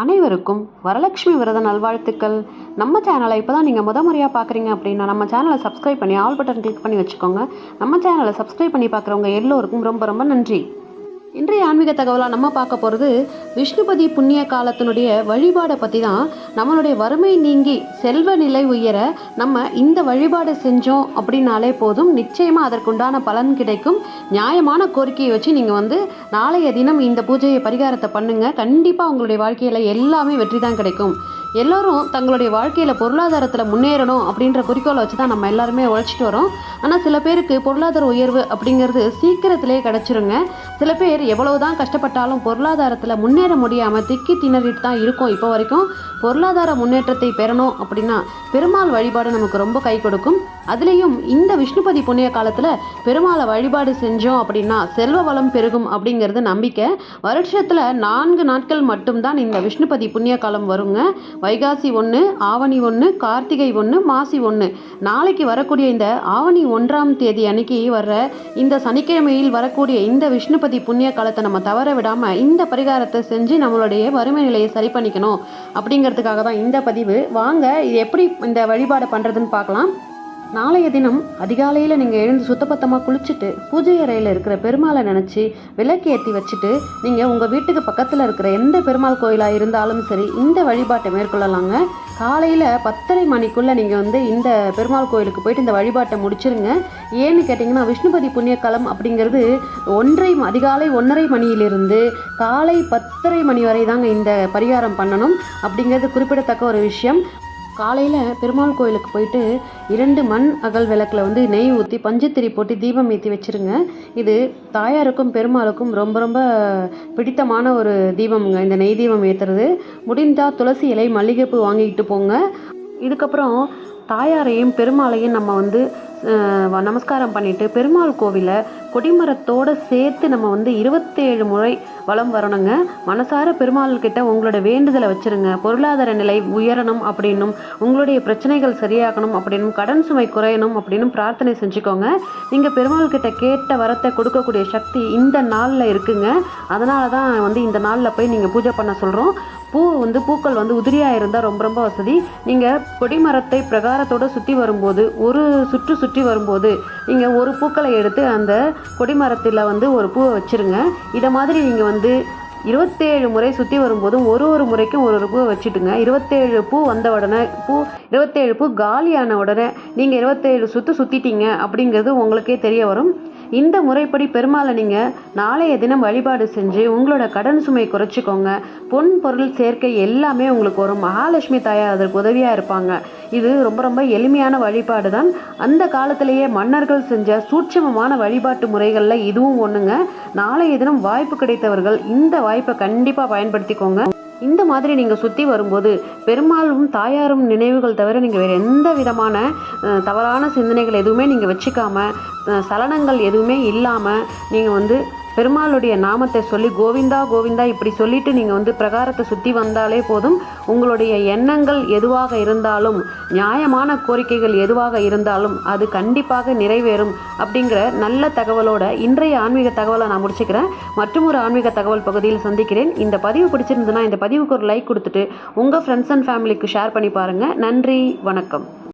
அனைவருக்கும் வரலட்சுமி விரத நல்வாழ்த்துக்கள். நம்ம சேனலை இப்போ தான் நீங்கள் முத முறையாக பார்க்குறீங்க அப்படின்னா நம்ம சேனலை சப்ஸ்கிரைப் பண்ணி ஆல் பட்டன் கிளிக் பண்ணி வச்சுக்கோங்க. நம்ம சேனலை சப்ஸ்கிரைப் பண்ணி பார்க்குறவங்க எல்லோருக்கும் ரொம்ப ரொம்ப நன்றி. இன்றைய ஆன்மீக தகவலாக நம்ம பார்க்க போகிறது விஷ்ணுபதி புண்ணிய காலத்தினுடைய வழிபாடை பற்றி தான் நம்மளுடைய வறுமை நீங்கி செல்வ நிலை உயர நம்ம இந்த வழிபாடு செஞ்சோம் அப்படின்னாலே போதும். நிச்சயமாக அதற்குண்டான பலன் கிடைக்கும். நியாயமான கோரிக்கையை வச்சு நீங்கள் வந்து நாளைய தினம் இந்த பூஜையை பரிகாரத்தை பண்ணுங்கள் கண்டிப்பாக உங்களுடைய வாழ்க்கையில் எல்லாமே வெற்றி தான் கிடைக்கும். எல்லோரும் தங்களுடைய வாழ்க்கையில் பொருளாதாரத்தில் முன்னேறணும் அப்படின்ற குறிக்கோளை வச்சு தான் நம்ம எல்லாருமே உழைச்சிட்டு வரோம். ஆனால் சில பேருக்கு பொருளாதார உயர்வு அப்படிங்கிறது சீக்கிரத்திலே கிடச்சிருங்க. சில பேர் எவ்வளவு தான் கஷ்டப்பட்டாலும் பொருளாதாரத்தில் முன்னேற முடியாமல் திக்கி திணறிட்டு தான் இருக்கும் இப்போ வரைக்கும். பொருளாதார முன்னேற்றத்தை பெறணும் அப்படின்னா பெருமாள் வழிபாடு நமக்கு ரொம்ப கை கொடுக்கும். அதுலேயும் இந்த விஷ்ணுபதி புண்ணிய காலத்தில் பெருமாளை வழிபாடு செஞ்சோம் அப்படின்னா செல்வ வளம் பெருகும் அப்படிங்கிறது நம்பிக்கை. வருஷத்தில் நான்கு நாட்கள் மட்டும்தான் இந்த விஷ்ணுபதி புண்ணிய காலம் வருங்க. வைகாசி ஒன்று ஆவணி ஒன்று கார்த்திகை ஒன்று மாசி ஒன்று நாளைக்கு வரக்கூடிய இந்த ஆவணி ஒன்றாம் தேதி அன்னைக்கு வர்ற இந்த சனிக்கிழமையில் வரக்கூடிய இந்த விஷ்ணுபதி புண்ணிய காலத்தை நம்ம தவற விடாமல் இந்த பரிகாரத்தை செஞ்சு நம்மளுடைய வறுமை நிலையை சரி பண்ணிக்கணும் அப்படிங்கிறதுக்காக தான் இந்த பதிவு. வாங்க இது எப்படி இந்த வழிபாடை பண்ணுறதுன்னு பார்க்கலாம். நாளைய தினம் அதிகாலையில் நீங்கள் எழுந்து சுத்தபத்தமாக குளிச்சுட்டு பூஜை அறையில் இருக்கிற பெருமாளை நினச்சி விளக்கு ஏற்றி வச்சுட்டு நீங்கள் உங்கள் வீட்டுக்கு பக்கத்தில் இருக்கிற எந்த பெருமாள் கோயிலாக இருந்தாலும் சரி இந்த வழிபாட்டை மேற்கொள்ளலாங்க. காலையில் பத்தரை மணிக்குள்ளே நீங்கள் வந்து இந்த பெருமாள் கோயிலுக்கு போயிட்டு இந்த வழிபாட்டை முடிச்சிருங்க. ஏன்னு கேட்டிங்கன்னா விஷ்ணுபதி புண்ணியக்காலம் அப்படிங்கிறது ஒன்றை அதிகாலை ஒன்றரை மணியிலிருந்து காலை பத்தரை மணி வரை தாங்க இந்த பரிகாரம் பண்ணணும் அப்படிங்கிறது குறிப்பிடத்தக்க ஒரு விஷயம். காலையில் பெருமாள் கோயிலுக்கு போயிட்டு இரண்டு மண் அகல் விளக்கில் வந்து நெய் ஊற்றி பஞ்சுத்திரி போட்டு தீபம் ஏற்றி வச்சுருங்க. இது தாயாருக்கும் பெருமாளுக்கும் ரொம்ப ரொம்ப பிடித்தமான ஒரு தீபம்ங்க. இந்த நெய் தீபம் ஏற்றுறது முடிந்தால் துளசி இலை மல்லிகைப்பூ வாங்கிக்கிட்டு போங்க. இதுக்கப்புறம் தாயாரையும் பெருமாளையும் நம்ம வந்து நமஸ்காரம் பண்ணிவிட்டு பெருமாள் கோவிலை கொடிமரத்தோடு சேர்த்து நம்ம வந்து இருபத்தேழு முறை வளம் வரணுங்க. மனசார பெருமாள் கிட்ட உங்களோட வேண்டுதலை வச்சுருங்க. பொருளாதார நிலை உயரணும் அப்படின்னும் உங்களுடைய பிரச்சனைகள் சரியாகணும் அப்படின்னும் கடன் சுமை குறையணும் அப்படின்னும் பிரார்த்தனை செஞ்சுக்கோங்க. நீங்கள் பெருமாள் கிட்ட கேட்ட வரத்தை கொடுக்கக்கூடிய சக்தி இந்த நாளில் இருக்குங்க. அதனால தான் வந்து இந்த நாளில் போய் நீங்கள் பூஜை பண்ண சொல்கிறோம் பூ வந்து பூக்கள் வந்து உதிரியாக இருந்தால் ரொம்ப ரொம்ப வசதி. நீங்கள் கொடிமரத்தை பிரகாரத்தோடு சுற்றி வரும்போது ஒரு சுற்று சுற்றி வரும்போது நீங்கள் ஒரு பூக்களை எடுத்து அந்த கொடிமரத்தில் வந்து ஒரு பூவை வச்சுருங்க. இதை மாதிரி நீங்கள் வந்து இருபத்தேழு முறை சுற்றி வரும்போதும் ஒரு ஒரு முறைக்கும் ஒரு ஒரு பூவை வச்சுட்டுங்க. இருபத்தேழு பூ வந்த உடனே பூ இருபத்தேழு பூ காலியான உடனே நீங்கள் இருபத்தேழு சுற்று சுற்றிட்டீங்க அப்படிங்கிறது உங்களுக்கே தெரிய வரும். இந்த முறைப்படி பெருமாளை நீங்கள் நாளைய தினம் வழிபாடு செஞ்சு உங்களோட கடன் சுமை குறைச்சிக்கோங்க. பொன் பொருள் சேர்க்கை எல்லாமே உங்களுக்கு வரும். மகாலட்சுமி தாயார் அதற்கு உதவியாக இருப்பாங்க. இது ரொம்ப ரொம்ப எளிமையான வழிபாடு தான் அந்த காலத்திலேயே மன்னர்கள் செஞ்ச சூட்சமமான வழிபாட்டு முறைகளில் இதுவும் ஒன்றுங்க நாளைய தினம் வாய்ப்பு கிடைத்தவர்கள் இந்த வாய்ப்பை கண்டிப்பாக பயன்படுத்திக்கோங்க. இந்த மாதிரி நீங்கள் சுற்றி வரும்போது பெரும்பாலும் தாயாரும் நினைவுகள் தவிர நீங்கள் வேறு எந்த விதமான தவறான சிந்தனைகள் எதுவுமே நீங்கள் வச்சுக்காமல் சலனங்கள் எதுவுமே இல்லாமல் நீங்கள் வந்து பெருமாளுடைய நாமத்தை சொல்லி கோவிந்தா கோவிந்தா இப்படி சொல்லிட்டு நீங்கள் வந்து பிரகாரத்தை சுற்றி வந்தாலே போதும். உங்களுடைய எண்ணங்கள் எதுவாக இருந்தாலும் நியாயமான கோரிக்கைகள் எதுவாக இருந்தாலும் அது கண்டிப்பாக நிறைவேறும் அப்படிங்கிற நல்ல தகவலோட இன்றைய ஆன்மீக தகவலை நான் முடிச்சுக்கிறேன். மற்றும் ஒரு ஆன்மீக தகவல் பகுதியில் சந்திக்கிறேன். இந்த பதிவு பிடிச்சிருந்ததுன்னா இந்த பதிவுக்கு ஒரு லைக் கொடுத்துட்டு உங்கள் ஃப்ரெண்ட்ஸ் அண்ட் ஃபேமிலிக்கு ஷேர் பண்ணி பாருங்கள் நன்றி வணக்கம்.